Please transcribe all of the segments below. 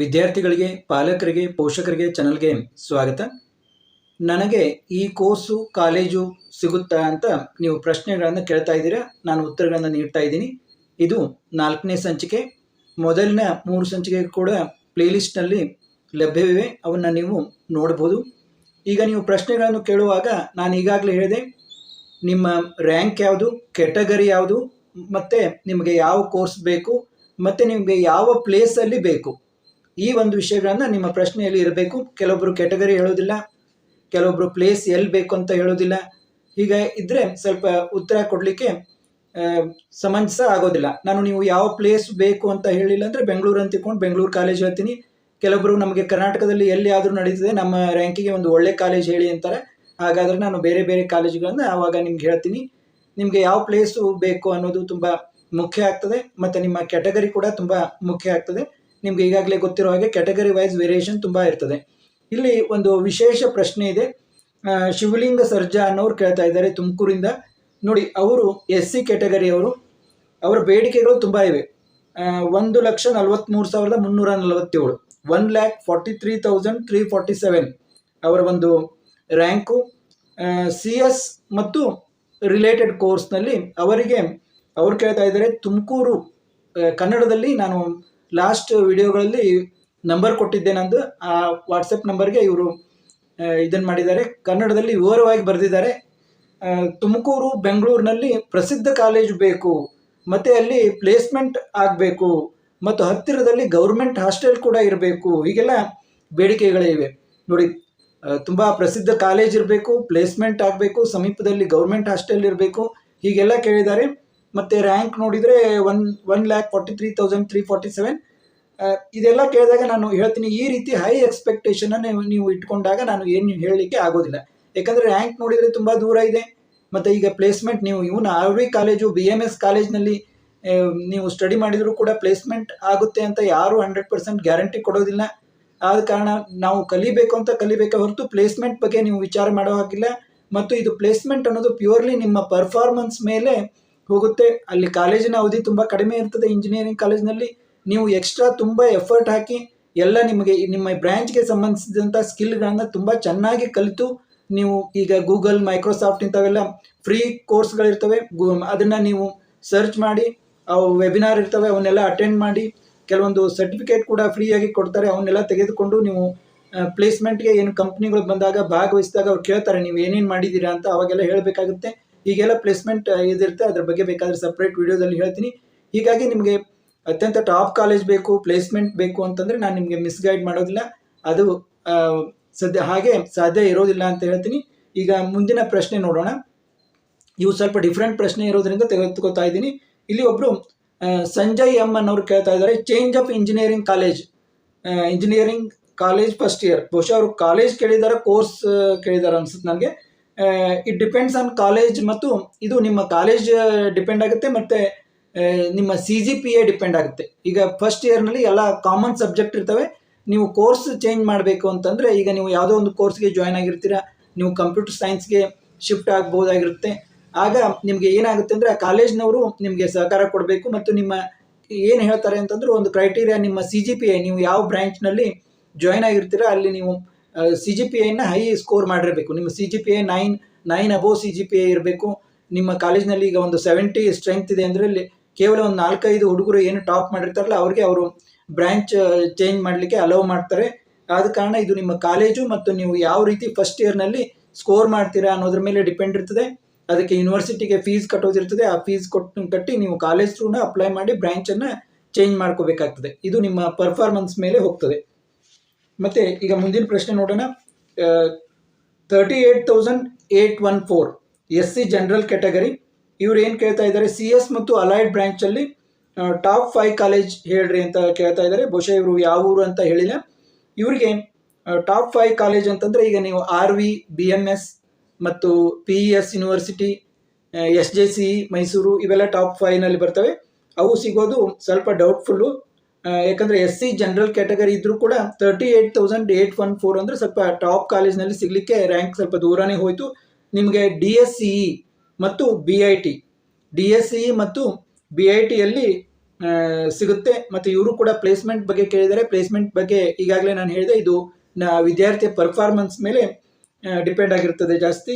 ವಿದ್ಯಾರ್ಥಿಗಳಿಗೆ, ಪಾಲಕರಿಗೆ, ಪೋಷಕರಿಗೆ ಚಾನಲ್ಗೆ ಸ್ವಾಗತ. ನನಗೆ ಈ ಕೋರ್ಸು, ಕಾಲೇಜು ಸಿಗುತ್ತಾ ಅಂತ ನೀವು ಪ್ರಶ್ನೆಗಳನ್ನು ಕೇಳ್ತಾ ಇದ್ದೀರಾ? ನಾನು ಉತ್ತರಗಳನ್ನು ನೀಡ್ತಾ ಇದ್ದೀನಿ. ಇದು ನಾಲ್ಕನೇ ಸಂಚಿಕೆ. ಮೊದಲಿನ ಮೂರು ಸಂಚಿಕೆ ಕೂಡ ಪ್ಲೇಲಿಸ್ಟ್ನಲ್ಲಿ ಲಭ್ಯವಿವೆ. ಅವನ್ನು ನೀವು ನೋಡ್ಬೋದು. ಈಗ ನೀವು ಪ್ರಶ್ನೆಗಳನ್ನು ಕೇಳುವಾಗ ನಾನು ಈಗಾಗಲೇ ಹೇಳಿದೆ, ನಿಮ್ಮ ರ್ಯಾಂಕ್ ಯಾವುದು ಕೆಟಗರಿ ಯಾವುದು, ಮತ್ತು ನಿಮಗೆ ಯಾವ ಕೋರ್ಸ್ ಬೇಕು, ಮತ್ತು ನಿಮಗೆ ಯಾವ ಪ್ಲೇಸಲ್ಲಿ ಬೇಕು. ಈ ಒಂದು ವಿಷಯಗಳನ್ನು ನಿಮ್ಮ ಪ್ರಶ್ನೆಯಲ್ಲಿ ಇರಬೇಕು. ಕೆಲವೊಬ್ಬರು ಕ್ಯಾಟಗರಿ ಹೇಳೋದಿಲ್ಲ ಕೆಲವೊಬ್ಬರು ಪ್ಲೇಸ್ ಎಲ್ಲಿ ಬೇಕು ಅಂತ ಹೇಳೋದಿಲ್ಲ. ಹೀಗೆ ಇದ್ದರೆ ಸ್ವಲ್ಪ ಉತ್ತರ ಕೊಡಲಿಕ್ಕೆ ಸಮಂಜಸ ಆಗೋದಿಲ್ಲ. ನಾನು ನೀವು ಯಾವ ಪ್ಲೇಸ್ ಬೇಕು ಅಂತ ಹೇಳಿಲ್ಲ ಅಂದರೆ ಬೆಂಗಳೂರು ಅಂತ ತಿಳ್ಕೊಂಡು ಬೆಂಗಳೂರು ಕಾಲೇಜ್ ಹೇಳ್ತೀನಿ. ಕೆಲವೊಬ್ಬರು ನಮಗೆ ಕರ್ನಾಟಕದಲ್ಲಿ ಎಲ್ಲಿ ಆದರೂ ನಡೀತದೆ, ನಮ್ಮ ರ್ಯಾಂಕಿಗೆ ಒಂದು ಒಳ್ಳೆ ಕಾಲೇಜ್ ಹೇಳಿ ಅಂತಾರೆ. ಹಾಗಾದರೆ ನಾನು ಬೇರೆ ಬೇರೆ ಕಾಲೇಜುಗಳನ್ನು ಆವಾಗ ನಿಮ್ಗೆ ಹೇಳ್ತೀನಿ. ನಿಮಗೆ ಯಾವ ಪ್ಲೇಸು ಬೇಕು ಅನ್ನೋದು ತುಂಬ ಮುಖ್ಯ ಆಗ್ತದೆ, ಮತ್ತು ನಿಮ್ಮ ಕ್ಯಾಟಗರಿ ಕೂಡ ತುಂಬ ಮುಖ್ಯ ಆಗ್ತದೆ. ನಿಮ್ಗೆ ಈಗಾಗಲೇ ಗೊತ್ತಿರೋ ಹಾಗೆ ಕ್ಯಾಟಗರಿ ವೈಸ್ ವೇರಿಯೇಷನ್ ತುಂಬ ಇರ್ತದೆ. ಇಲ್ಲಿ ಒಂದು ವಿಶೇಷ ಪ್ರಶ್ನೆ ಇದೆ. ಶಿವಲಿಂಗ ಸರ್ಜಾ ಅನ್ನೋರು ಕೇಳ್ತಾ ಇದ್ದಾರೆ ತುಮಕೂರಿಂದ. ನೋಡಿ, ಅವರು ಎಸ್ ಸಿ ಕ್ಯಾಟಗರಿಯವರು ಅವರ. ಬೇಡಿಕೆಗಳು ತುಂಬ ಇವೆ. ಒಂದು ಲಕ್ಷ ನಲವತ್ತ್ಮೂರು ಸಾವಿರದ ಮುನ್ನೂರ ನಲವತ್ತೇಳು. One lakh forty three thousand three forty seven ಅವರ ಒಂದು ರ್ಯಾಂಕು ಸಿ ಎಸ್ ಮತ್ತು ರಿಲೇಟೆಡ್ ಕೋರ್ಸ್ನಲ್ಲಿ ಅವರಿಗೆ, ಅವ್ರು ಕೇಳ್ತಾ ಇದ್ದಾರೆ ತುಮಕೂರು ಕನ್ನಡದಲ್ಲಿ ನಾನು ಲಾಸ್ಟ್ ವಿಡಿಯೋಗಳಲ್ಲಿ ನಂಬರ್ ಕೊಟ್ಟಿದ್ದೆ ನಂದು ಆ ವಾಟ್ಸಪ್ ನಂಬರ್ಗೆ ಇವರು ಇದನ್ನು ಮಾಡಿದ್ದಾರೆ. ಕನ್ನಡದಲ್ಲಿ ವಿವರವಾಗಿ ಬರೆದಿದ್ದಾರೆ. ತುಮಕೂರು, ಬೆಂಗಳೂರಿನಲ್ಲಿ ಪ್ರಸಿದ್ಧ ಕಾಲೇಜು ಬೇಕು, ಮತ್ತು ಅಲ್ಲಿ ಪ್ಲೇಸ್ಮೆಂಟ್ ಆಗಬೇಕು, ಮತ್ತು ಹತ್ತಿರದಲ್ಲಿ ಗೌರ್ಮೆಂಟ್ ಹಾಸ್ಟೆಲ್ ಕೂಡ ಇರಬೇಕು. ಹೀಗೆಲ್ಲ ಬೇಡಿಕೆಗಳಿವೆ ನೋಡಿ ತುಂಬ ಪ್ರಸಿದ್ಧ ಕಾಲೇಜ್ ಇರಬೇಕು ಪ್ಲೇಸ್ಮೆಂಟ್ ಆಗಬೇಕು, ಸಮೀಪದಲ್ಲಿ ಗೌರ್ಮೆಂಟ್ ಹಾಸ್ಟೆಲ್ ಇರಬೇಕು, ಹೀಗೆಲ್ಲ ಕೇಳಿದ್ದಾರೆ. ಮತ್ತು ರ್ಯಾಂಕ್ ನೋಡಿದರೆ one one lakh forty three thousand three forty seven ಇದೆಲ್ಲ ಕೇಳಿದಾಗ ನಾನು ಹೇಳ್ತೀನಿ, ಈ ರೀತಿ ಹೈ ಎಕ್ಸ್ಪೆಕ್ಟೇಷನನ್ನು ನೀವು ಇಟ್ಕೊಂಡಾಗ ನಾನು ಏನು ಹೇಳಲಿಕ್ಕೆ ಆಗೋದಿಲ್ಲ. ಯಾಕಂದರೆ ರ್ಯಾಂಕ್ ನೋಡಿದರೆ ತುಂಬ ದೂರ ಇದೆ. ಮತ್ತು ಈಗ ಪ್ಲೇಸ್ಮೆಂಟ್ ನೀವು, ಇವನು R V college B M S ಕಾಲೇಜ್ನಲ್ಲಿ ನೀವು ಸ್ಟಡಿ ಮಾಡಿದರೂ ಕೂಡ ಪ್ಲೇಸ್ಮೆಂಟ್ ಆಗುತ್ತೆ ಅಂತ ಯಾರೂ ಹಂಡ್ರೆಡ್ ಪರ್ಸೆಂಟ್ ಗ್ಯಾರಂಟಿ ಕೊಡೋದಿಲ್ಲ. ಆದ ಕಾರಣ ನಾವು ಕಲಿಬೇಕು ಅಂತ ಕಲಿಬೇಕೆ ಹೊರತು ಪ್ಲೇಸ್ಮೆಂಟ್ ಬಗ್ಗೆ ನೀವು ವಿಚಾರ ಮಾಡೋ ಹಾಗಿಲ್ಲ. ಮತ್ತು ಇದು ಪ್ಲೇಸ್ಮೆಂಟ್ ಅನ್ನೋದು ಪ್ಯೂರ್ಲಿ ನಿಮ್ಮ ಪರ್ಫಾರ್ಮೆನ್ಸ್ ಮೇಲೆ ಹೋಗುತ್ತೆ. ಅಲ್ಲಿ ಕಾಲೇಜಿನ ಅವಧಿ ತುಂಬ ಕಡಿಮೆ ಇರ್ತದೆ ಇಂಜಿನಿಯರಿಂಗ್ ಕಾಲೇಜ್ನಲ್ಲಿ ನೀವು ಎಕ್ಸ್ಟ್ರಾ ತುಂಬ ಎಫರ್ಟ್ ಹಾಕಿ ಎಲ್ಲ ನಿಮಗೆ ನಿಮ್ಮ ಬ್ರ್ಯಾಂಚ್ಗೆ ಸಂಬಂಧಿಸಿದಂಥ ಸ್ಕಿಲ್ಗಳನ್ನು ತುಂಬ ಚೆನ್ನಾಗಿ ಕಲಿತು ನೀವು ಈಗ ಗೂಗಲ್ ಮೈಕ್ರೋಸಾಫ್ಟ್ ಇಂಥವೆಲ್ಲ ಫ್ರೀ ಕೋರ್ಸ್ಗಳಿರ್ತವೆ ಗೂ ಅದನ್ನು ನೀವು ಸರ್ಚ್ ಮಾಡಿ ಅವು ವೆಬಿನಾರ್ ಇರ್ತವೆ, ಅವನ್ನೆಲ್ಲ ಅಟೆಂಡ್ ಮಾಡಿ, ಕೆಲವೊಂದು ಸರ್ಟಿಫಿಕೇಟ್ ಕೂಡ ಫ್ರೀಯಾಗಿ ಕೊಡ್ತಾರೆ. ಅವನ್ನೆಲ್ಲ ತೆಗೆದುಕೊಂಡು ನೀವು ಪ್ಲೇಸ್ಮೆಂಟ್ಗೆ ಏನು ಕಂಪ್ನಿಗಳು ಬಂದಾಗ ಭಾಗವಹಿಸಿದಾಗ ಅವ್ರು ಕೇಳ್ತಾರೆ, ನೀವು ಏನೇನು ಮಾಡಿದ್ದೀರಾ? ಅಂತ ಅವಾಗೆಲ್ಲ ಹೇಳಬೇಕಾಗುತ್ತೆ. ಹೀಗೆಲ್ಲ ಪ್ಲೇಸ್ಮೆಂಟ್ ಇದಿರುತ್ತೆ. ಅದ್ರ ಬಗ್ಗೆ ಬೇಕಾದರೆ ಸಪ್ರೇಟ್ ವಿಡಿಯೋದಲ್ಲಿ ಹೇಳ್ತೀನಿ. ಹೀಗಾಗಿ ನಿಮಗೆ ಅತ್ಯಂತ ಟಾಪ್ ಕಾಲೇಜ್ ಬೇಕು ಪ್ಲೇಸ್ಮೆಂಟ್ ಬೇಕು ಅಂತಂದರೆ ನಾನು ನಿಮಗೆ ಮಿಸ್ಗೈಡ್ ಮಾಡೋದಿಲ್ಲ. ಅದು ಸದ್ಯ ಹಾಗೆ ಸಾಧ್ಯ ಇರೋದಿಲ್ಲ ಅಂತ ಹೇಳ್ತೀನಿ. ಈಗ ಮುಂದಿನ ಪ್ರಶ್ನೆ ನೋಡೋಣ. ಇವು ಸ್ವಲ್ಪ ಡಿಫ್ರೆಂಟ್ ಪ್ರಶ್ನೆ ಇರೋದ್ರಿಂದ ತೆಗೆದುಕೊತಾ ಇದ್ದೀನಿ. ಇಲ್ಲಿ ಒಬ್ಬರು ಸಂಜಯ್ ಎಂ ಅನ್ನೋರು ಕೇಳ್ತಾ ಇದ್ದಾರೆ. Change of engineering college engineering college first year ಬಹುಶಃ ಅವರು ಕಾಲೇಜ್ ಕೇಳಿದ್ದಾರೆ ಕೋರ್ಸ್ ಕೇಳಿದ್ದಾರೆ ಅನ್ಸುತ್ತೆ ನನಗೆ. ಇಟ್ ಡಿಪೆಂಡ್ಸ್ ಆನ್ ಕಾಲೇಜ್ ಮತ್ತು ಇದು ನಿಮ್ಮ ಕಾಲೇಜ್ ಡಿಪೆಂಡ್ ಆಗುತ್ತೆ ಮತ್ತು ನಿಮ್ಮ C G P A depend ಆಗುತ್ತೆ. ಈಗ ಫಸ್ಟ್ ಇಯರ್ನಲ್ಲಿ ಎಲ್ಲ ಕಾಮನ್ ಸಬ್ಜೆಕ್ಟ್ ಇರ್ತವೆ. ನೀವು ಕೋರ್ಸ್ ಚೇಂಜ್ ಮಾಡಬೇಕು ಅಂತಂದರೆ ಈಗ ನೀವು ಯಾವುದೋ ಒಂದು ಕೋರ್ಸ್ಗೆ ಜಾಯ್ನ್ ಆಗಿರ್ತೀರಾ. ನೀವು ಕಂಪ್ಯೂಟರ್ ಸೈನ್ಸ್ಗೆ ಶಿಫ್ಟ್ ಆಗ್ಬೋದಾಗಿರುತ್ತೆ. ಆಗ ನಿಮಗೆ ಏನಾಗುತ್ತೆ ಅಂದರೆ ಆ ಕಾಲೇಜ್ನವರು ನಿಮಗೆ ಸಹಕಾರ ಕೊಡಬೇಕು ಮತ್ತು ನಿಮ್ಮ ಏನು ಹೇಳ್ತಾರೆ ಅಂತಂದ್ರೆ ಒಂದು ಕ್ರೈಟೀರಿಯಾ ನಿಮ್ಮ ಸಿ ಜಿ ಪಿ ಎ ನೀವು ಯಾವ ಬ್ರ್ಯಾಂಚ್ನಲ್ಲಿ ಜಾಯ್ನ್ ಆಗಿರ್ತೀರಾ, ಅಲ್ಲಿ ನೀವು ಸಿ ಜಿ ಪಿ ಐನ ಹೈ ಸ್ಕೋರ್ ಮಾಡಿರಬೇಕು. ನಿಮ್ಮ C G P I nine nine above C G P I ಇರಬೇಕು. ನಿಮ್ಮ ಕಾಲೇಜ್ನಲ್ಲಿ ಈಗ ಒಂದು ಸೆವೆಂಟಿ ಸ್ಟ್ರೆಂತ್ ಇದೆ ಅಂದರೆ ಅಲ್ಲಿ ಕೇವಲ ಒಂದು ನಾಲ್ಕೈದು ಹುಡುಗರು ಏನು ಟಾಪ್ ಮಾಡಿರ್ತಾರಲ್ಲ, ಅವ್ರಿಗೆ ಅವರು ಬ್ರ್ಯಾಂಚ್ ಚೇಂಜ್ ಮಾಡಲಿಕ್ಕೆ ಅಲೌ ಮಾಡ್ತಾರೆ. ಆದ ಕಾರಣ ಇದು ನಿಮ್ಮ ಕಾಲೇಜು ಮತ್ತು ನೀವು ಯಾವ ರೀತಿ ಫಸ್ಟ್ ಇಯರ್ನಲ್ಲಿ ಸ್ಕೋರ್ ಮಾಡ್ತೀರಾ ಅನ್ನೋದ್ರ ಮೇಲೆ ಡಿಪೆಂಡ್ ಇರ್ತದೆ. ಅದಕ್ಕೆ ಯೂನಿವರ್ಸಿಟಿಗೆ ಫೀಸ್ ಕಟ್ಟೋದಿರ್ತದೆ. ಆ ಫೀಸ್ ಕೊಟ್ಟು ಕಟ್ಟಿ ನೀವು ಕಾಲೇಜ್ ಥ್ರೂನ ಅಪ್ಲೈ ಮಾಡಿ ಬ್ರ್ಯಾಂಚನ್ನು ಚೇಂಜ್ ಮಾಡ್ಕೋಬೇಕಾಗ್ತದೆ. ಇದು ನಿಮ್ಮ ಪರ್ಫಾರ್ಮೆನ್ಸ್ ಮೇಲೆ ಹೋಗ್ತದೆ. ಮತ್ತು ಈಗ ಮುಂದಿನ ಪ್ರಶ್ನೆ ನೋಡೋಣ. Thirty eight thousand eight one four S C general category ಇವ್ರು ಏನು ಕೇಳ್ತಾ ಇದ್ದಾರೆ? ಸಿ ಎಸ್ ಮತ್ತು ಅಲೈಡ್ ಬ್ರ್ಯಾಂಚಲ್ಲಿ ಟಾಪ್ ಫೈವ್ ಕಾಲೇಜ್ ಹೇಳ್ರಿ ಅಂತ ಕೇಳ್ತಾ ಇದ್ದಾರೆ. ಬಹುಶಃ ಇವರು ಯಾವ ಊರು ಅಂತ ಹೇಳಿಲ್ಲ. ಇವರಿಗೆ ಟಾಪ್ ಫೈವ್ ಕಾಲೇಜ್ ಅಂತಂದರೆ ಈಗ ನೀವು R V B M S ಮತ್ತು P E S university S J C Mysore ಇವೆಲ್ಲ ಟಾಪ್ ಫೈವ್ನಲ್ಲಿ ಬರ್ತವೆ. ಅವು ಸಿಗೋದು ಸ್ವಲ್ಪ ಡೌಟ್ಫುಲ್ಲು ಯಾಕಂದರೆ ಎಸ್ ಸಿ ಜನರಲ್ ಕ್ಯಾಟಗರಿ ಇದ್ದರೂ ಕೂಡ thirty eight thousand eight one four ಅಂದರೆ ಸ್ವಲ್ಪ ಟಾಪ್ ಕಾಲೇಜ್ನಲ್ಲಿ ಸಿಗಲಿಕ್ಕೆ ರ್ಯಾಂಕ್ ಸ್ವಲ್ಪ ದೂರನೇ ಹೋಯಿತು. ನಿಮಗೆ ಡಿ ಎಸ್ ಸಿ ಇ ಮತ್ತು B I T D S C ಮತ್ತು ಬಿ ಐ ಟಿಯಲ್ಲಿ ಸಿಗುತ್ತೆ. ಮತ್ತು ಇವರು ಕೂಡ ಪ್ಲೇಸ್ಮೆಂಟ್ ಬಗ್ಗೆ ಕೇಳಿದರೆ ಪ್ಲೇಸ್ಮೆಂಟ್ ಬಗ್ಗೆ ಈಗಾಗಲೇ ನಾನು ಹೇಳಿದೆ, ಇದು ವಿದ್ಯಾರ್ಥಿಯ ಪರ್ಫಾರ್ಮೆನ್ಸ್ ಮೇಲೆ ಡಿಪೆಂಡ್ ಆಗಿರ್ತದೆ ಜಾಸ್ತಿ.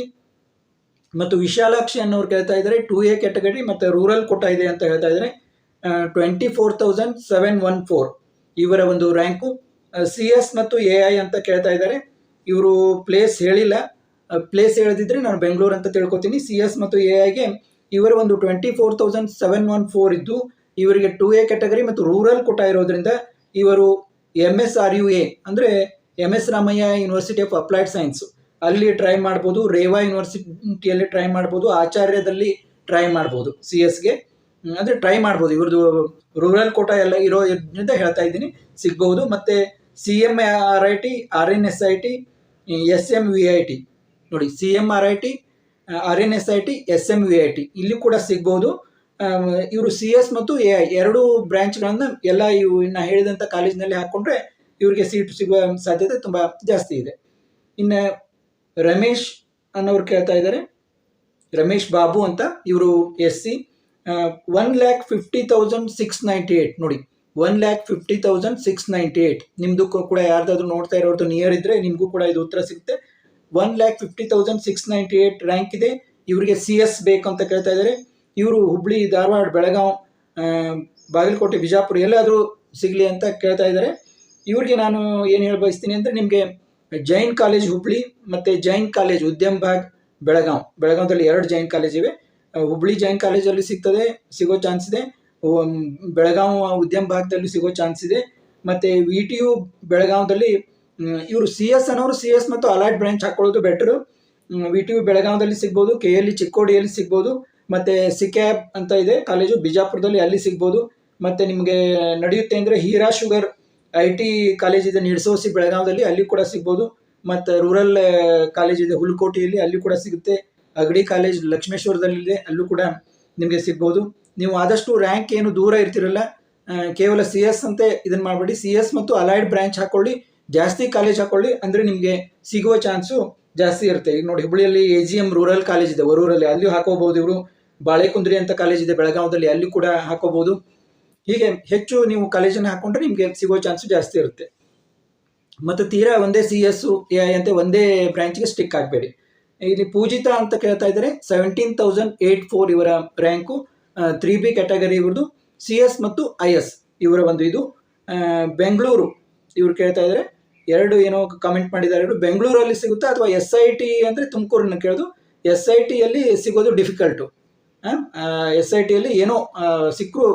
ಮತ್ತು ವಿಶಾಲಾಕ್ಷಿ ಅನ್ನೋರು ಕೇಳ್ತಾ ಇದ್ದಾರೆ ಟೂ ಎ ಕ್ಯಾಟಗರಿ ಮತ್ತು ರೂರಲ್ ಕೋಟಾ ಇದೆ ಅಂತ ಹೇಳ್ತಾ ಇದ್ದಾರೆ. Twenty four thousand seven one four ಇವರ ಒಂದು ರ್ಯಾಂಕು ಸಿ ಎಸ್ ಮತ್ತು ಎ ಐ ಅಂತ ಕೇಳ್ತಾ ಇದ್ದಾರೆ. ಇವರು ಪ್ಲೇಸ್ ಹೇಳಿಲ್ಲ. ಪ್ಲೇಸ್ ಹೇಳಿದ್ರೆ ನಾನು ಬೆಂಗಳೂರು ಅಂತ ತಿಳ್ಕೊತೀನಿ. ಸಿ ಎಸ್ ಮತ್ತು ಎ ಐಗೆ ಇವರ ಒಂದು twenty four thousand seven one four ಇದ್ದು, ಇವರಿಗೆ ಟು ಎ ಕ್ಯಾಟಗರಿ ಮತ್ತು ರೂರಲ್ ಕೋಟ ಇರೋದ್ರಿಂದ ಇವರು M S R U A ಅಂದರೆ M S Ramaiah university of applied science ಅಲ್ಲಿ ಟ್ರೈ ಮಾಡ್ಬೋದು, ರೇವಾ ಯೂನಿವರ್ಸಿಟಿಯಲ್ಲಿ ಟ್ರೈ ಮಾಡ್ಬೋದು, ಆಚಾರ್ಯದಲ್ಲಿ ಟ್ರೈ ಮಾಡ್ಬೋದು ಸಿ ಎಸ್ಗೆ ಅಂದರೆ ಟ್ರೈ ಮಾಡ್ಬೋದು. ಇವ್ರದ್ದು ರೂರಲ್ ಕೋಟ ಎಲ್ಲ ಇರೋ ಇದರಿಂದ ಹೇಳ್ತಾ ಇದ್ದೀನಿ. ಸಿಗ್ಬೋದು ಮತ್ತು C M R I T R N S I T S M V I T ನೋಡಿ C M R I T R N S I T S M V I T ಇಲ್ಲಿ ಕೂಡ ಸಿಗ್ಬೋದು ಇವರು ಸಿ ಎಸ್ ಮತ್ತು A I ಎರಡು ಬ್ರ್ಯಾಂಚ್ಗಳನ್ನು ಎಲ್ಲ ಇವು ಇನ್ನು ಹೇಳಿದಂಥ ಕಾಲೇಜಿನಲ್ಲಿ ಹಾಕ್ಕೊಂಡ್ರೆ ಇವರಿಗೆ ಸೀಟ್ ಸಿಗುವ ಸಾಧ್ಯತೆ ತುಂಬ ಜಾಸ್ತಿ ಇದೆ. ಇನ್ನು ರಮೇಶ್ ಅನ್ನೋರು ಕೇಳ್ತಾ ಇದ್ದಾರೆ ರಮೇಶ್ ಬಾಬು ಅಂತ ಇವರು S C one lakh fifty thousand six ninety eight ನೋಡಿ one lakh fifty thousand six ninety eight ನಿಮ್ಮದು ಕೂಡ ಯಾರ್ದಾದ್ರು ನೋಡ್ತಾ ಇರೋದು ನಿಯರ್ ಇದ್ದರೆ ನಿಮಗೂ ಕೂಡ ಇದು ಉತ್ತರ ಸಿಗುತ್ತೆ. One lakh fifty thousand six ninety eight rank ಇದೆ. ಇವರಿಗೆ ಸಿ ಎಸ್ ಬೇಕು ಅಂತ ಕೇಳ್ತಾ ಇದ್ದಾರೆ. ಇವರು ಹುಬ್ಳಿ, ಧಾರವಾಡ ಬೆಳಗಾವ್ ಬಾಗಲಕೋಟೆ, ಬಿಜಾಪುರ ಎಲ್ಲಾದರೂ ಸಿಗಲಿ ಅಂತ ಕೇಳ್ತಾ ಇದ್ದಾರೆ. ಇವ್ರಿಗೆ ನಾನು ಏನು ಹೇಳ ಬಯಸ್ತೀನಿ ಅಂದರೆ ನಿಮಗೆ ಜೈನ್ ಕಾಲೇಜ್ ಹುಬ್ಳಿ ಮತ್ತು ಜೈನ್ ಕಾಲೇಜ್ ಉದ್ಯಮ ಭಾಗ್ ಬೆಳಗಾವ್ ಬೆಳಗಾವದಲ್ಲಿ ಎರಡು ಜೈನ್ ಕಾಲೇಜ್ ಇವೆ. ಹುಬ್ಳಿ ಜೈನ್ ಕಾಲೇಜಲ್ಲಿ ಸಿಗ್ತದೆ, ಸಿಗೋ ಚಾನ್ಸ್ ಇದೆ. ಬೆಳಗಾವಿ ಉದ್ಯಮ ಭಾಗದಲ್ಲಿ ಸಿಗೋ ಚಾನ್ಸ್ ಇದೆ. ಮತ್ತು ವಿ ಟಿ ಯು ಬೆಳಗಾವದಲ್ಲಿ ಇವರು ಸಿ ಎಸ್ ಅನ್ನೋರು ಸಿ ಎಸ್ ಮತ್ತು ಅಲರ್ಟ್ ಬ್ರಾಂಚ್ ಹಾಕೊಳ್ಳೋದು ಬೆಟ್ರು ವಿ ಟಿ ಯು ಬೆಳಗಾವದಲ್ಲಿ ಸಿಗ್ಬೋದು ಕೆ ಎಲ್ ಚಿಕ್ಕೋಡಿಯಲ್ಲಿ ಸಿಗ್ಬೋದು, ಮತ್ತು ಸಿಕ್ಯಾಬ್ ಅಂತ ಇದೆ ಕಾಲೇಜು ಬಿಜಾಪುರದಲ್ಲಿ ಅಲ್ಲಿ ಸಿಗ್ಬೋದು. ಮತ್ತು ನಿಮಗೆ ನಡೆಯುತ್ತೆ ಅಂದರೆ Hira sugar I T college ಇದೆ ನಿಡ್ಸೋಸಿ ಬೆಳಗಾವದಲ್ಲಿ, ಅಲ್ಲಿ ಕೂಡ ಸಿಗ್ಬೋದು. ಮತ್ತು ರೂರಲ್ ಕಾಲೇಜ್ ಇದೆ, ಹುಲ್ಕೋಟೆಯಲ್ಲಿ ಅಲ್ಲಿ ಕೂಡ ಸಿಗುತ್ತೆ. ಅಗಡಿ ಕಾಲೇಜ್ ಲಕ್ಷ್ಮೇಶ್ವರದಲ್ಲಿದೆ, ಅಲ್ಲೂ ಕೂಡ ನಿಮಗೆ ಸಿಗ್ಬೋದು. ನೀವು ಆದಷ್ಟು ರ್ಯಾಂಕ್ ಏನು ದೂರ ಇರ್ತಿರಲ್ಲ ಕೇವಲ ಸಿ ಎಸ್ ಅಂತೆ ಇದನ್ನು ಮಾಡಬೇಡಿ. ಸಿ ಎಸ್ ಮತ್ತು ಅಲೈಡ್ ಬ್ರ್ಯಾಂಚ್ ಹಾಕೊಳ್ಳಿ, ಜಾಸ್ತಿ ಕಾಲೇಜ್ ಹಾಕೊಳ್ಳಿ, ಅಂದರೆ ನಿಮಗೆ ಸಿಗುವ ಚಾನ್ಸು ಜಾಸ್ತಿ ಇರುತ್ತೆ. ಈಗ ನೋಡಿ ಹುಬ್ಬಳ್ಳಿಯಲ್ಲಿ A G M rural college ಇದೆ ವರೂರಲ್ಲಿ ಅಲ್ಲಿಯೂ ಹಾಕೋಬಹುದು ಇವರು. ಬಾಳೆಕುಂದ್ರಿ ಅಂತ ಕಾಲೇಜ್ ಇದೆ, ಬೆಳಗಾವದಲ್ಲಿ ಅಲ್ಲಿ ಕೂಡ ಹಾಕೋಬಹುದು. ಹೀಗೆ ಹೆಚ್ಚು ನೀವು ಕಾಲೇಜನ್ನು ಹಾಕೊಂಡ್ರೆ ನಿಮಗೆ ಸಿಗೋ ಚಾನ್ಸು ಜಾಸ್ತಿ ಇರುತ್ತೆ. ಮತ್ತು ತೀರಾ ಒಂದೇ ಸಿ ಎಸ್ಸು ಎ ಐ ಅಂತ ಒಂದೇ ಬ್ರ್ಯಾಂಚ್ಗೆ ಸ್ಟಿಕ್ ಆಗಬೇಡಿ. ಇಲ್ಲಿ ಪೂಜಿತಾ ಅಂತ ಕೇಳ್ತಾ ಇದ್ದಾರೆ. ಸೆವೆಂಟೀನ್ ತೌಸಂಡ್ ಏಯ್ಟ್ ಫೋರ್ ಇವರ ರ್ಯಾಂಕು ತ್ರೀ ಬಿ ಕ್ಯಾಟಗರಿ ಇವ್ರದ್ದು. ಸಿ ಎಸ್ ಮತ್ತು ಐ ಎಸ್ ಇವರ ಒಂದು ಇದು. ಬೆಂಗಳೂರು ಇವ್ರು ಕೇಳ್ತಾ ಇದ್ದಾರೆ. ಎರಡು ಏನೋ ಕಮೆಂಟ್ ಮಾಡಿದ್ದಾರೆ. ಇವರು ಬೆಂಗಳೂರಲ್ಲಿ ಸಿಗುತ್ತಾ ಅಥವಾ ಎಸ್ ಐ ಟಿ ಅಂದರೆ ತುಮಕೂರನ್ನ ಕೇಳೋದು. ಎಸ್ ಐ ಟಿಯಲ್ಲಿ ಸಿಗೋದು ಡಿಫಿಕಲ್ಟು ಎಸ್ ಐ ಟಿಯಲ್ಲಿ ಏನೋ ಸಿಕ್ಕರು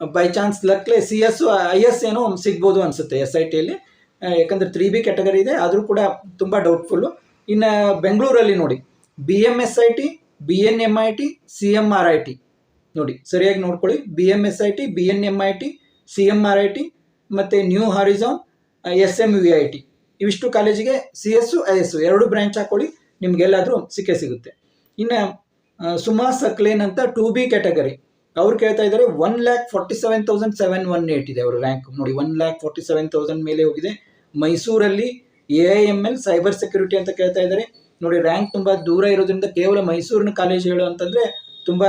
ಬೈ ಚಾನ್ಸ್ ಲಕ್ಲೆ ಸಿ ಎಸ್ ಐ ಎಸ್ ಏನೋ ಸಿಗ್ಬೋದು ಅನಿಸುತ್ತೆ ಎಸ್ ಐ ಟಿಯಲ್ಲಿ ಯಾಕಂದರೆ ತ್ರೀ ಬಿ ಕ್ಯಾಟಗರಿ ಇದೆ. ಆದರೂ ಕೂಡ ತುಂಬ ಡೌಟ್ಫುಲ್ಲು ಇನ್ನು ಬೆಂಗಳೂರಲ್ಲಿ ನೋಡಿ B M S I T B N M I T C M R I T ನೋಡಿ, ಸರಿಯಾಗಿ ನೋಡ್ಕೊಳ್ಳಿ. B M S I T B N M I T C M R I T ಮತ್ತು new horizon S M V I T ಇವಿಷ್ಟು ಕಾಲೇಜಿಗೆ C S I S ಎರಡು branch ಹಾಕೊಳ್ಳಿ, ನಿಮಗೆಲ್ಲಾದರೂ ಸಿಕ್ಕೇ ಸಿಗುತ್ತೆ. ಇನ್ನು ಸುಮಾ ಸಕ್ಲೇನ್ ಅಂತ ಟು ಬಿ ಕ್ಯಾಟಗರಿ. ಅವ್ರು ಕೇಳ್ತಾ ಇದ್ದಾರೆ one lakh forty seven thousand seven one eight ಇದೆ ಅವರ ರ್ಯಾಂಕ್ ನೋಡಿ one lakh forty seven thousand ಮೇಲೆ ಹೋಗಿದೆ. ಮೈಸೂರಲ್ಲಿ A I M L cyber security ಅಂತ ಕೇಳ್ತಾ ಇದ್ದಾರೆ. ನೋಡಿ ರ್ಯಾಂಕ್ ತುಂಬ ದೂರ ಇರೋದ್ರಿಂದ ಕೇವಲ ಮೈಸೂರಿನ ಕಾಲೇಜ್ ಹೇಳು ಅಂತಂದರೆ ತುಂಬ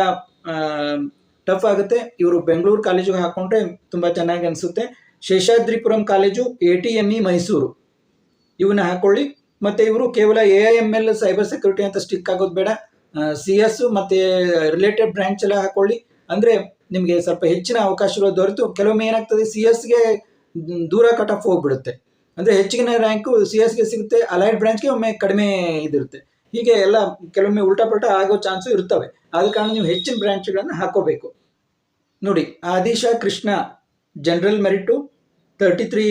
ಟಫ್ ಆಗುತ್ತೆ. ಇವರು ಬೆಂಗಳೂರು ಕಾಲೇಜಿಗೆ ಹಾಕೊಂಡ್ರೆ ತುಂಬ ಚೆನ್ನಾಗಿ ಅನಿಸುತ್ತೆ. Seshadripuram college A T M E Mysuru. ಇವನ್ನ ಹಾಕೊಳ್ಳಿ. ಮತ್ತು ಇವರು ಕೇವಲ A I M L cyber security ಅಂತ ಸ್ಟಿಕ್ ಆಗೋದು ಬೇಡ. ಸಿ ಎಸ್ ಮತ್ತು ರಿಲೇಟೆಡ್ ಬ್ರಾಂಚ್ ಎಲ್ಲ ಹಾಕೊಳ್ಳಿ. ಅಂದರೆ ನಿಮಗೆ ಸ್ವಲ್ಪ ಹೆಚ್ಚಿನ ಅವಕಾಶಗಳು ದೊರೆತು. ಕೆಲವೊಮ್ಮೆ ಏನಾಗ್ತದೆ, ಸಿ ಎಸ್ಗೆ ದೂರ ಕಟ್ ಆಫ್ ಹೋಗ್ಬಿಡುತ್ತೆ. ಅಂದರೆ ಹೆಚ್ಚಿನ ರ್ಯಾಂಕು ಸಿ ಎಸ್ಗೆ ಸಿಗುತ್ತೆ ಅಲೈಡ್ ಬ್ರಾಂಚ್ಗೆ ಒಮ್ಮೆ ಕಡಿಮೆ ಇದಿರುತ್ತೆ. ಹೀಗೆ ಎಲ್ಲ ಕೆಲವೊಮ್ಮೆ ಉಲ್ಟಾ ಪಲ್ಟಾ ಆಗೋ ಚಾನ್ಸು ಇರ್ತವೆ. ಆದ ಕಾರಣ ನೀವು ಹೆಚ್ಚಿನ ಬ್ರಾಂಚ್ಗಳನ್ನು ಹಾಕೋಬೇಕು. ನೋಡಿ, Adisha Krishna general merit thirty three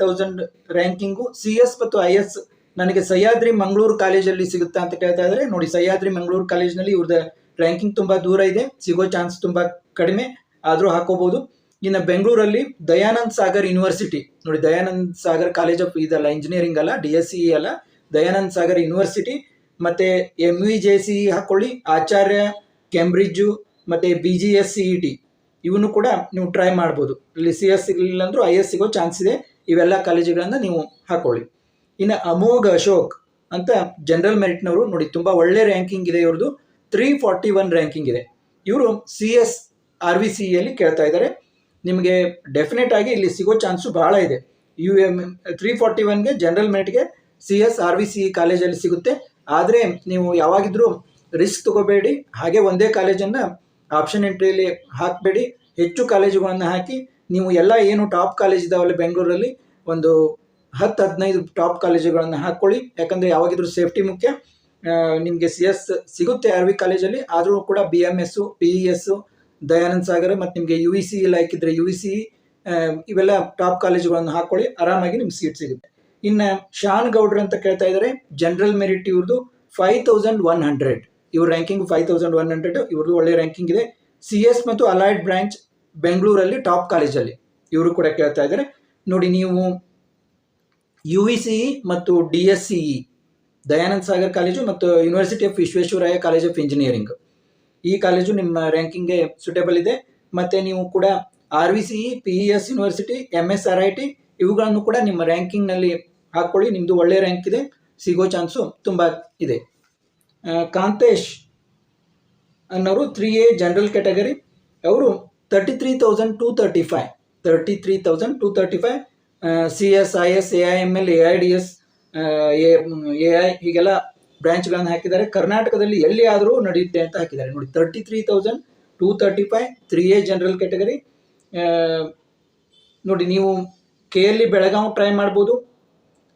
thousand ranking C S ಮತ್ತು ಐ ಎಸ್ ನನಗೆ ಸಹ್ಯಾದ್ರಿ ಮಂಗಳೂರು ಕಾಲೇಜಲ್ಲಿ ಸಿಗುತ್ತಾ ಅಂತ ಕೇಳ್ತಾ ಇದ್ರೆ, ನೋಡಿ ಸಹ್ಯಾದ್ರಿ ಮಂಗಳೂರು ಕಾಲೇಜಿನಲ್ಲಿ ಇವ್ರದ್ದು ರ್ಯಾಂಕಿಂಗ್ ತುಂಬ ದೂರ ಇದೆ. ಸಿಗೋ ಚಾನ್ಸ್ ತುಂಬ ಕಡಿಮೆ. ಆದರೂ ಹಾಕೋಬಹುದು ಇನ್ನು ಬೆಂಗಳೂರಲ್ಲಿ ದಯಾನಂದ್ ಸಾಗರ್ ಯೂನಿವರ್ಸಿಟಿ ನೋಡಿ, ದಯಾನಂದ್ ಸಾಗರ್ ಕಾಲೇಜ್ ಆಫ್ ಇದಲ್ಲ ಇಂಜಿನಿಯರಿಂಗ್ ಅಲ್ಲ ಡಿ ಎಸ್ ಸಿ ಅಲ್ಲ, ದಯಾನಂದ್ ಸಾಗರ್ ಯೂನಿವರ್ಸಿಟಿ ಮತ್ತು ಎಂ ವಿ ಜೆ ಸಿ ಹಾಕೊಳ್ಳಿ, ಆಚಾರ್ಯ ಕೆಂಬ್ರಿಡ್ಜು ಮತ್ತು B G S C E T ಇವನ್ನು ಕೂಡ ನೀವು ಟ್ರೈ ಮಾಡ್ಬೋದು. ಇಲ್ಲಿ ಸಿ ಎಸ್ ಸಿಗಲಿಲ್ಲ ಅಂದರೂ ಐ ಎಸ್ ಸಿಗೋ ಚಾನ್ಸ್ ಇದೆ. ಇವೆಲ್ಲ ಕಾಲೇಜುಗಳನ್ನು ನೀವು ಹಾಕೊಳ್ಳಿ. ಇನ್ನು ಅಮೋಘ ಅಶೋಕ್ ಅಂತ ಜನರಲ್ ಮೆರಿಟ್ನವರು ನೋಡಿ, ತುಂಬ ಒಳ್ಳೆ ರ್ಯಾಂಕಿಂಗ್ ಇದೆ ಇವ್ರದ್ದು ತ್ರೀ ಫಾರ್ಟಿ ಒನ್ ರ್ಯಾಂಕಿಂಗ್ ಇದೆ. ಇವರು C S R V C ಯಲ್ಲಿ ಕೇಳ್ತಾ ಇದ್ದಾರೆ. ನಿಮಗೆ ಡೆಫಿನೆಟ್ ಆಗಿ ಇಲ್ಲಿ ಸಿಗೋ ಚಾನ್ಸು ಬಹಳ ಇದೆ. ಯು ಎಂ ತ್ರೀ ಫಾರ್ಟಿ ಒನ್ಗೆ general ಮೆರಿಟ್ಗೆ C S R V C ಕಾಲೇಜಲ್ಲಿ ಸಿಗುತ್ತೆ. ಆದರೆ ನೀವು ಯಾವಾಗಿದ್ರೂ ರಿಸ್ಕ್ ತಗೋಬೇಡಿ. ಹಾಗೆ ಒಂದೇ ಕಾಲೇಜನ್ನು ಆಪ್ಷನ್ ಎಂಟ್ರಿಯಲ್ಲಿ ಹಾಕಬೇಡಿ. ಹೆಚ್ಚು ಕಾಲೇಜುಗಳನ್ನು ಹಾಕಿ ನೀವು ಎಲ್ಲ ಏನು ಟಾಪ್ ಕಾಲೇಜ್ ಇದಾವಲ್ಲ ಬೆಂಗಳೂರಲ್ಲಿ, ಒಂದು ಹತ್ತು, ಹದಿನೈದು ಟಾಪ್ ಕಾಲೇಜುಗಳನ್ನು ಹಾಕ್ಕೊಳ್ಳಿ ಯಾಕಂದರೆ ಯಾವಾಗಿದ್ರೂ ಸೇಫ್ಟಿ ಮುಖ್ಯ. ನಿಮಗೆ ಸಿ ಎಸ್ ಸಿಗುತ್ತೆ ಆರ್ ವಿ ಕಾಲೇಜಲ್ಲಿ ಆದರೂ ಕೂಡ B M S P E S Dayanand Sagar ಮತ್ತು ನಿಮಗೆ ಯು ಇ ಸಿ ಲೈಕ್ ಹಾಕಿದ್ರೆ ಯು ಇ ಸಿ ಇವೆಲ್ಲ ಟಾಪ್ ಕಾಲೇಜುಗಳನ್ನು ಹಾಕ್ಕೊಳ್ಳಿ ಆರಾಮಾಗಿ ನಿಮ್ಗೆ ಸೀಟ್ ಸಿಗುತ್ತೆ. ಇನ್ನು ಶಾನ್ ಗೌಡ್ರು ಅಂತ ಕೇಳ್ತಾ ಇದ್ದಾರೆ ಜನರಲ್ ಮೆರಿಟ್ ಇವ್ರದ್ದು ಫೈವ್ ತೌಸಂಡ್ ಒನ್ ಹಂಡ್ರೆಡ್ ಇವ್ರ ranking five thousand one hundred ಇವ್ರದ್ದು ಒಳ್ಳೆ ರ್ಯಾಂಕಿಂಗ್ ಇದೆ. ಸಿ ಎಸ್ ಮತ್ತು ಅಲೈಡ್ ಬ್ರಾಂಚ್ ಬೆಂಗಳೂರಲ್ಲಿ ಟಾಪ್ ಕಾಲೇಜಲ್ಲಿ ಇವರು ಕೂಡ ಕೇಳ್ತಾ ಇದ್ದಾರೆ ನೋಡಿ ನೀವು ಯು ಇ ಸಿ ಮತ್ತು D S C E Dayanand Sagar college ಮತ್ತು university of Visvesvaraya college of engineering ಈ ಕಾಲೇಜು ನಿಮ್ಮ ರ್ಯಾಂಕಿಂಗ್ಗೆ ಸುಟೇಬಲ್ ಇದೆ. ಮತ್ತು ನೀವು ಕೂಡ R V C E P E S university M S R I T ಇವುಗಳನ್ನು ಕೂಡ ನಿಮ್ಮ ರ್ಯಾಂಕಿಂಗ್ನಲ್ಲಿ ಹಾಕ್ಕೊಳ್ಳಿ. ನಿಮ್ಮದು ಒಳ್ಳೆಯ ರ್ಯಾಂಕ್ ಇದೆ. ಸಿಗೋ ಚಾನ್ಸು ತುಂಬ ಇದೆ. ಕಾಂತೇಶ್ ಅನ್ನೋರು ತ್ರೀ ಎ ಜನರಲ್ ಕ್ಯಾಟಗರಿ ಅವರು thirty three thousand two thirty five thirty three thousand two thirty five C S I S A I M L A I D S A I ಹೀಗೆಲ್ಲ ಬ್ರಾಂಚ್ಗಳನ್ನು ಹಾಕಿದ್ದಾರೆ. ಕರ್ನಾಟಕದಲ್ಲಿ ಎಲ್ಲಿ ಆದರೂ ನಡೆಯುತ್ತೆ ಅಂತ ಹಾಕಿದ್ದಾರೆ. ನೋಡಿ thirty three thousand two thirty five three A general category ನೋಡಿ, ನೀವು K L E Belagavi try ಮಾಡ್ಬೋದು.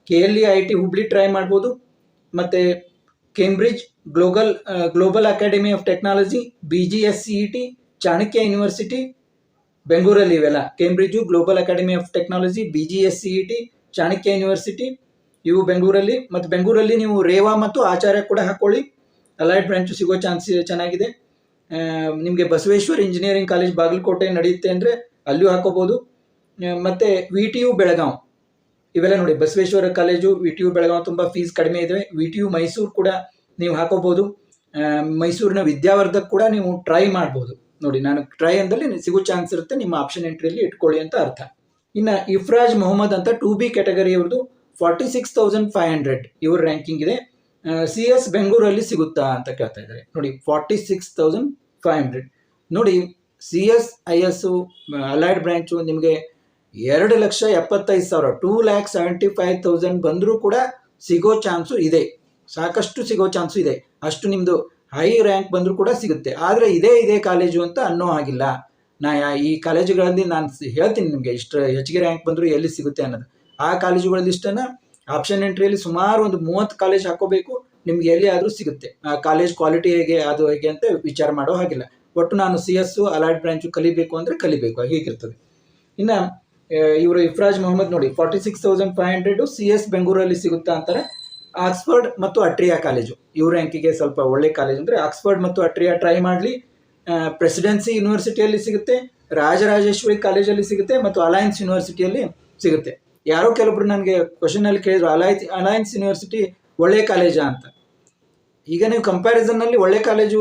K L E I T Hubli try ಮಾಡ್ಬೋದು. ಮತ್ತು Cambridge global global academy of technology B G S C E T Chanakya university ಬೆಂಗಳೂರಲ್ಲಿ ಇವೆಲ್ಲ. Cambridge global academy of technology B G S C E T Chanakya university ಇವು ಬೆಂಗಳೂರಲ್ಲಿ ಮತ್ತು ಬೆಂಗಳೂರಲ್ಲಿ ನೀವು ರೇವಾ ಮತ್ತು ಆಚಾರ್ಯ ಕೂಡ ಹಾಕ್ಕೊಳ್ಳಿ ಅಲೈಡ್ ಬ್ರಾಂಚು ಸಿಗೋ ಚಾನ್ಸ್ ಚೆನ್ನಾಗಿದೆ. ನಿಮಗೆ ಬಸವೇಶ್ವರ ಇಂಜಿನಿಯರಿಂಗ್ ಕಾಲೇಜ್ ಬಾಗಲಕೋಟೆ ನಡೆಯುತ್ತೆ ಅಂದರೆ ಅಲ್ಲಿಯೂ ಹಾಕೋಬೋದು. ಮತ್ತು ವಿ ಟಿ ಯು ಬೆಳಗಾವ್. ಇವೆಲ್ಲ ನೋಡಿ, Basaveshwara college V T U Belgaum ತುಂಬ ಫೀಸ್ ಕಡಿಮೆ ಇದೆ ವಿ ಟಿ ಯು ಮೈಸೂರು ಕೂಡ ನೀವು ಹಾಕೋಬೋದು. ಮೈಸೂರಿನ ವಿದ್ಯಾವರ್ಧಕ್ ಕೂಡ ನೀವು ಟ್ರೈ ಮಾಡ್ಬೋದು. ನೋಡಿ, ನಾನು ಟ್ರೈ ಅಂದಲ್ಲಿ ಸಿಗೋ ಚಾನ್ಸ್ ಇರುತ್ತೆ, ನಿಮ್ಮ ಆಪ್ಷನ್ ಎಂಟ್ರಿಯಲ್ಲಿ ಇಟ್ಕೊಳ್ಳಿ ಅಂತ ಅರ್ಥ. ಇನ್ನು ಇಫ್ರಾಜ್ ಮೊಹಮ್ಮದ್ ಅಂತ ಟು ಬಿ ಕ್ಯಾಟಗರಿ ಅವ್ರದ್ದು forty six thousand five hundred ಇವ್ರ ರ್ಯಾಂಕಿಂಗ್ ಇದೆ. ಸಿ ಎಸ್ ಬೆಂಗಳೂರಲ್ಲಿ ಸಿಗುತ್ತಾ ಅಂತ ಕೇಳ್ತಾ ಇದ್ದಾರೆ. ನೋಡಿ, forty six thousand five hundred. ನೋಡಿ C S I S allied branch ನಿಮಗೆ ಎರಡು ಲಕ್ಷ ಎಪ್ಪತ್ತೈದು ಸಾವಿರ two lakh seventy five thousand ಬಂದರೂ ಕೂಡ ಸಿಗೋ ಚಾನ್ಸು ಇದೆ. ಸಾಕಷ್ಟು ಸಿಗೋ ಚಾನ್ಸು ಇದೆ. ಅಷ್ಟು ನಿಮ್ಮದು ಹೈ ರ್ಯಾಂಕ್ ಬಂದರೂ ಕೂಡ ಸಿಗುತ್ತೆ. ಆದರೆ ಇದೇ ಇದೇ ಕಾಲೇಜು ಅಂತ ಅನ್ನೋ ಹಾಗಿಲ್ಲ. ನಾ, ಈ ಕಾಲೇಜುಗಳಲ್ಲಿ ನಾನು ಹೇಳ್ತೀನಿ ನಿಮಗೆ ಇಷ್ಟು ಹೆಚ್ಚಿಗೆ ರ್ಯಾಂಕ್ ಬಂದರೂ ಎಲ್ಲಿ ಸಿಗುತ್ತೆ ಅನ್ನೋದು. ಆ ಕಾಲೇಜುಗಳ ಲಿಸ್ಟನ್ನು ಆಪ್ಷನ್ ಎಂಟ್ರಿಯಲ್ಲಿ ಸುಮಾರು ಒಂದು ಮೂವತ್ತು ಕಾಲೇಜ್ ಹಾಕೋಬೇಕು. ನಿಮ್ಗೆ ಎಲ್ಲಿ ಆದರೂ ಸಿಗುತ್ತೆ. ಆ ಕಾಲೇಜ್ ಕ್ವಾಲಿಟಿ ಹೇಗೆ, ಅದು ಹೇಗೆ ಅಂತ ವಿಚಾರ ಮಾಡೋ ಹಾಗಿಲ್ಲ. ಒಟ್ಟು ನಾನು ಸಿ ಎಸ್ಸು ಅಲಾಟ್ ಬ್ರಾಂಚು ಕಲಿಬೇಕು ಅಂದರೆ ಕಲಿಬೇಕು, ಹೀಗಿರ್ತದೆ. ಇನ್ನು ಇವರು ಇಫ್ರಾಜ್ ಮೊಹಮ್ಮದ್ ನೋಡಿ forty six thousand five hundred C S ಬೆಂಗಳೂರಲ್ಲಿ ಸಿಗುತ್ತಾ ಅಂತಾರೆ. ಆಕ್ಸ್ಫರ್ಡ್ ಮತ್ತು ಅಟ್ರಿಯಾ ಕಾಲೇಜು. ಇವ್ರ ರ್ಯಾಂಕಿಗೆ ಸ್ವಲ್ಪ ಒಳ್ಳೆ ಕಾಲೇಜ್ ಅಂದರೆ ಆಕ್ಸ್ಫರ್ಡ್ ಮತ್ತು ಅಟ್ರಿಯಾ ಟ್ರೈ ಮಾಡಲಿ. ಪ್ರೆಸಿಡೆನ್ಸಿ ಯೂನಿವರ್ಸಿಟಿಯಲ್ಲಿ ಸಿಗುತ್ತೆ, ರಾಜರಾಜೇಶ್ವರಿ ಕಾಲೇಜಲ್ಲಿ ಸಿಗುತ್ತೆ ಮತ್ತು ಅಲಯನ್ಸ್ ಯೂನಿವರ್ಸಿಟಿಯಲ್ಲಿ ಸಿಗುತ್ತೆ. ಯಾರೋ ಕೆಲವೊಬ್ರು ನನಗೆ ಕ್ವಶನಲ್ಲಿ ಕೇಳಿದ್ರು, ಅಲಯನ್ಸ್ ಅಲಯನ್ಸ್ ಯೂನಿವರ್ಸಿಟಿ ಒಳ್ಳೆ ಕಾಲೇಜಾ ಅಂತ. ಈಗ ನೀವು ಕಂಪ್ಯಾರಿಸನ್ನಲ್ಲಿ ಒಳ್ಳೆ ಕಾಲೇಜು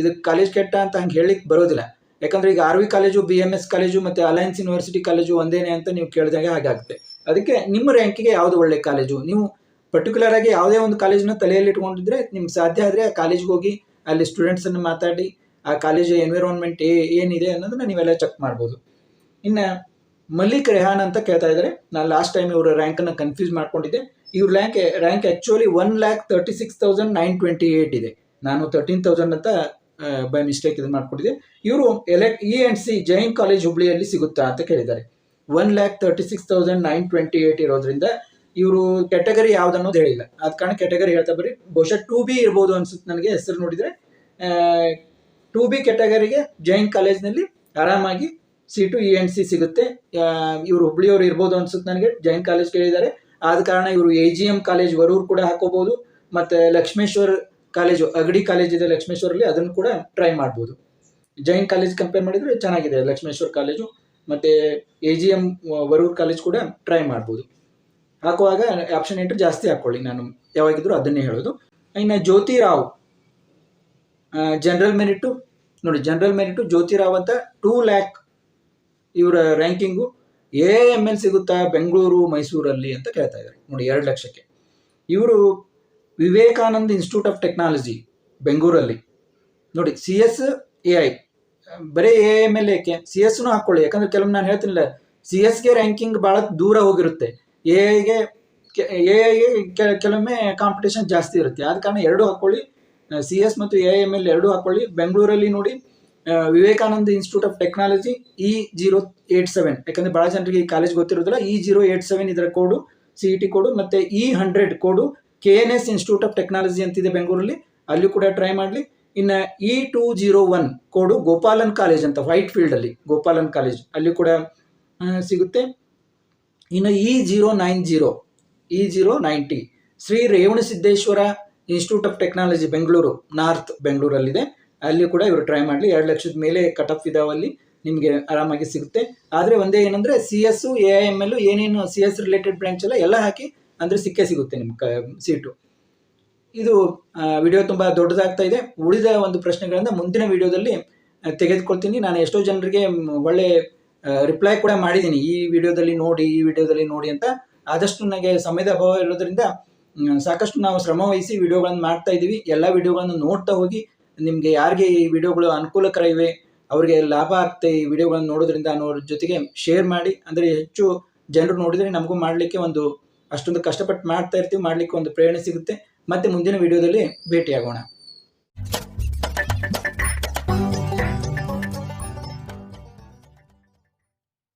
ಇದು ಕಾಲೇಜ್ ಕೆಟ್ಟ ಅಂತ ಹಂಗೆ ಹೇಳಿಕ್ಕೆ ಬರೋದಿಲ್ಲ. ಯಾಕಂದ್ರೆ ಈಗ R V college B M S college ಮತ್ತು ಅಲಯನ್ಸ್ ಯೂನಿವರ್ಸಿಟಿ ಕಾಲೇಜು ಒಂದೇನೆ ಅಂತ ನೀವು ಕೇಳಿದಾಗ ಹಾಗಾಗುತ್ತೆ. ಅದಕ್ಕೆ ನಿಮ್ಮ ರ್ಯಾಂಕಿಗೆ ಯಾವುದು ಒಳ್ಳೆ ಕಾಲೇಜು ನೀವು ಪರ್ಟಿಕ್ಯುಲರ್ ಆಗಿ ಯಾವುದೇ ಒಂದು ಕಾಲೇಜನ್ನ ತಲೆಯಲ್ಲಿ ಇಟ್ಕೊಂಡಿದ್ರೆ ನಿಮ್ಗೆ ಸಾಧ್ಯ ಆದರೆ ಆ ಕಾಲೇಜ್ಗೆ ಹೋಗಿ ಅಲ್ಲಿ ಸ್ಟೂಡೆಂಟ್ಸನ್ನು ಮಾತಾಡಿ, ಆ ಕಾಲೇಜ್ ಎನ್ವಿರಾನ್ಮೆಂಟ್ ಏನಿದೆ ಅನ್ನೋದನ್ನ ನೀವೆಲ್ಲ ಚೆಕ್ ಮಾಡ್ಬೋದು. ಇನ್ನು ಮಲ್ಲಿಕ್ ರೆಹಾನ್ ಅಂತ ಕೇಳ್ತಾ ಇದ್ದಾರೆ. ನಾನು ಲಾಸ್ಟ್ ಟೈಮ್ ಇವರ ರ್ಯಾಂಕನ್ನು ಕನ್ಫ್ಯೂಸ್ ಮಾಡ್ಕೊಂಡಿದ್ದೆ. ಇವ್ರ rank rank actually one lakh thirty six thousand nine twenty eight ಇದೆ. ನಾನು ತರ್ಟೀನ್ ತೌಸಂಡ್ ಅಂತ ಬೈ ಮಿಸ್ಟೇಕ್ ಇದು ಮಾಡ್ಕೊಂಡಿದ್ದೆ ಇವರು elect E and C Jain college ಹುಬ್ಳಿಯಲ್ಲಿ ಸಿಗುತ್ತಾ ಅಂತ ಕೇಳಿದ್ದಾರೆ. One lakh thirty six thousand nine twenty eight ಇರೋದ್ರಿಂದ ಇವರು ಕ್ಯಾಟಗರಿ ಯಾವ್ದು ಅನ್ನೋದು ಹೇಳಿಲ್ಲ. ಆದ ಕಾರಣ ಕ್ಯಾಟಗರಿ ಹೇಳ್ತಾ ಬರ್ರಿ. ಬಹುಶಃ ಟು ಬಿ ಇರ್ಬೋದು ಅನ್ಸುತ್ತೆ ನನಗೆ ಹೆಸರು ನೋಡಿದರೆ. ಟು ಬಿ ಕ್ಯಾಟಗರಿಗೆ ಜೈನ್ ಕಾಲೇಜ್ನಲ್ಲಿ ಆರಾಮಾಗಿ C to E N C ಸಿಗುತ್ತೆ. ಇವರು ಹುಬ್ಳಿಯವರು ಇರ್ಬೋದು ಅನ್ಸುತ್ತೆ ನನಗೆ. ಜೈನ್ ಕಾಲೇಜ್ ಕೇಳಿದ್ದಾರೆ. ಆದ ಕಾರಣ ಇವರು A G M college Varur ಕೂಡ ಹಾಕೋಬಹುದು ಮತ್ತು ಲಕ್ಷ್ಮೇಶ್ವರ್ ಕಾಲೇಜು ಅಗಡಿ ಕಾಲೇಜ್ ಇದೆ ಲಕ್ಷ್ಮೇಶ್ವರಲ್ಲಿ. ಅದನ್ನು ಕೂಡ ಟ್ರೈ ಮಾಡ್ಬೋದು. ಜೈನ್ ಕಾಲೇಜ್ ಕಂಪೇರ್ ಮಾಡಿದರೆ ಚೆನ್ನಾಗಿದೆ ಲಕ್ಷ್ಮೇಶ್ವರ್ ಕಾಲೇಜು ಮತ್ತು A G M Varur college ಕೂಡ ಟ್ರೈ ಮಾಡ್ಬೋದು. ಹಾಕುವಾಗ ಆಪ್ಷನ್ ಎಂಟ್ರಿ ಜಾಸ್ತಿ ಹಾಕ್ಕೊಳ್ಳಿ ನಾನು ಯಾವಾಗಿದ್ರೂ ಅದನ್ನೇ ಹೇಳೋದು. ಇನ್ನು ಜ್ಯೋತಿರಾವ್ ಜನರಲ್ ಮೆರಿಟು ನೋಡಿ ಜನರಲ್ ಮೆರಿಟು ಜ್ಯೋತಿರಾವ್ ಅಂತ ಟೂ ಲ್ಯಾಕ್ ಇವರ ರ್ಯಾಂಕಿಂಗು ಎ ಎಂ ಎಲ್ ಸಿಗುತ್ತಾ ಬೆಂಗಳೂರು, ಮೈಸೂರಲ್ಲಿ ಅಂತ ಕೇಳ್ತಾ ಇದ್ದಾರೆ. ನೋಡಿ, ಎರಡು ಲಕ್ಷಕ್ಕೆ. ಇವರು ವಿವೇಕಾನಂದ ಇನ್ಸ್ಟಿಟ್ಯೂಟ್ ಆಫ್ ಟೆಕ್ನಾಲಜಿ ಬೆಂಗಳೂರಲ್ಲಿ. ನೋಡಿ ಸಿ ಎಸ್ ಎ ಐ ಬರೀ ಎ ಎಂ ಎಲ್ ಏಕೆ? ಸಿ ಎಸ್ನು ಹಾಕ್ಕೊಳ್ಳಿ. ಯಾಕಂದ್ರೆ ಕೆಲವೊಮ್ಮೆ ನಾನು ಹೇಳ್ತೀನಿಲ್ಲ ಸಿ ಎಸ್ಗೆ ರ್ಯಾಂಕಿಂಗ್ ಭಾಳ ದೂರ ಹೋಗಿರುತ್ತೆ. ಎ ಐಗೆ ಎ ಐಗೆ ಕೆಲವೊಮ್ಮೆ ಕಾಂಪಿಟೇಷನ್ ಜಾಸ್ತಿ ಇರುತ್ತೆ. ಆದ ಕಾರಣ ಎರಡು ಹಾಕ್ಕೊಳ್ಳಿ. ಸಿ ಎಸ್ ಮತ್ತು ಎ ಎಂ ಎಲ್ ಎರಡು ಹಾಕ್ಕೊಳ್ಳಿ. ಬೆಂಗಳೂರಲ್ಲಿ ನೋಡಿ Vivekananda institute of technology E zero eight seven ಯಾಕಂದ್ರೆ ಭಾಳ ಜನರಿಗೆ ಈ ಕಾಲೇಜ್ ಗೊತ್ತಿರೋದಿಲ್ಲ. ಇ ಜೀರೋ ಏಟ್ ಸೆವೆನ್ ಇದರ code C E T code ಮತ್ತೆ E hundred code K N S institute of technology ಅಂತಿದೆ ಬೆಂಗಳೂರಲ್ಲಿ. ಅಲ್ಲಿ ಕೂಡ ಟ್ರೈ ಮಾಡಲಿ. ಇನ್ನು E two zero one code Gopalan college ಅಂತ ವೈಟ್ ಫೀಲ್ಡಲ್ಲಿ ಗೋಪಾಲನ್ ಕಾಲೇಜ್ ಅಲ್ಲಿ ಕೂಡ ಸಿಗುತ್ತೆ. ಇನ್ನು E zero nine zero E zero ninety Shri Revanasiddeshwara institute of technology Bengaluru, north ಬೆಂಗಳೂರಲ್ಲಿದೆ. ಅಲ್ಲಿ ಕೂಡ ಇವರು ಟ್ರೈ ಮಾಡಲಿ. ಎರಡು ಲಕ್ಷದ ಮೇಲೆ ಕಟ್ ಆಫ್ ಇದಾವಲ್ಲಿ ನಿಮಗೆ ಆರಾಮಾಗಿ ಸಿಗುತ್ತೆ. ಆದರೆ ಒಂದೇ ಏನಂದರೆ C S A I M L ಏನೇನು ಸಿ ಎಸ್ ರಿಲೇಟೆಡ್ ಬ್ರ್ಯಾಂಚ್ ಎಲ್ಲ ಎಲ್ಲ ಹಾಕಿ ಅಂದರೆ ಸಿಕ್ಕೇ ಸಿಗುತ್ತೆ ನಿಮ್ಮ ಕ ಸೀಟು ಇದು ವಿಡಿಯೋ ತುಂಬ ದೊಡ್ಡದಾಗ್ತಾ ಇದೆ. ಉಳಿದ ಒಂದು ಪ್ರಶ್ನೆಗಳನ್ನು ಮುಂದಿನ ವಿಡಿಯೋದಲ್ಲಿ ತೆಗೆದುಕೊಳ್ತೀನಿ. ನಾನು ಎಷ್ಟೋ ಜನರಿಗೆ ಒಳ್ಳೆ ರಿಪ್ಲೈ ಕೂಡ ಮಾಡಿದ್ದೀನಿ. ಈ ವಿಡಿಯೋದಲ್ಲಿ ನೋಡಿ, ಈ ವಿಡಿಯೋದಲ್ಲಿ ನೋಡಿ ಅಂತ. ಆದಷ್ಟು ನನಗೆ ಸಮಯದ ಅಭಾವ ಇರೋದ್ರಿಂದ ಸಾಕಷ್ಟು ನಾವು ಶ್ರಮ ವಹಿಸಿ ವಿಡಿಯೋಗಳನ್ನು ಮಾಡ್ತಾ ಇದ್ದೀವಿ. ಎಲ್ಲ ವಿಡಿಯೋಗಳನ್ನು ನೋಡ್ತಾ ಹೋಗಿ ನಿಮಗೆ ಯಾರಿಗೆ ಈ ವಿಡಿಯೋಗಳು ಅನುಕೂಲಕರ ಇವೆ, ಅವರಿಗೆ ಲಾಭ ಆಗ್ತೆ ಈ ವಿಡಿಯೋಗಳನ್ನು ನೋಡೋದ್ರಿಂದ ಅನ್ನೋರ ಜೊತೆಗೆ ಶೇರ್ ಮಾಡಿ, ಅಂದರೆ ಹೆಚ್ಚು ಜನರು ನೋಡಿದರೆ ನಮಗೂ ಮಾಡಲಿಕ್ಕೆ ಒಂದು ಅಷ್ಟೊಂದು ಕಷ್ಟಪಟ್ಟು ಮಾಡ್ತಾ ಇರ್ತೀವಿ, ಮಾಡಲಿಕ್ಕೆ ಒಂದು ಪ್ರೇರಣೆ ಸಿಗುತ್ತೆ. ಮತ್ತೆ ಮುಂದಿನ ವಿಡಿಯೋದಲ್ಲಿ ಭೇಟಿಯಾಗೋಣ.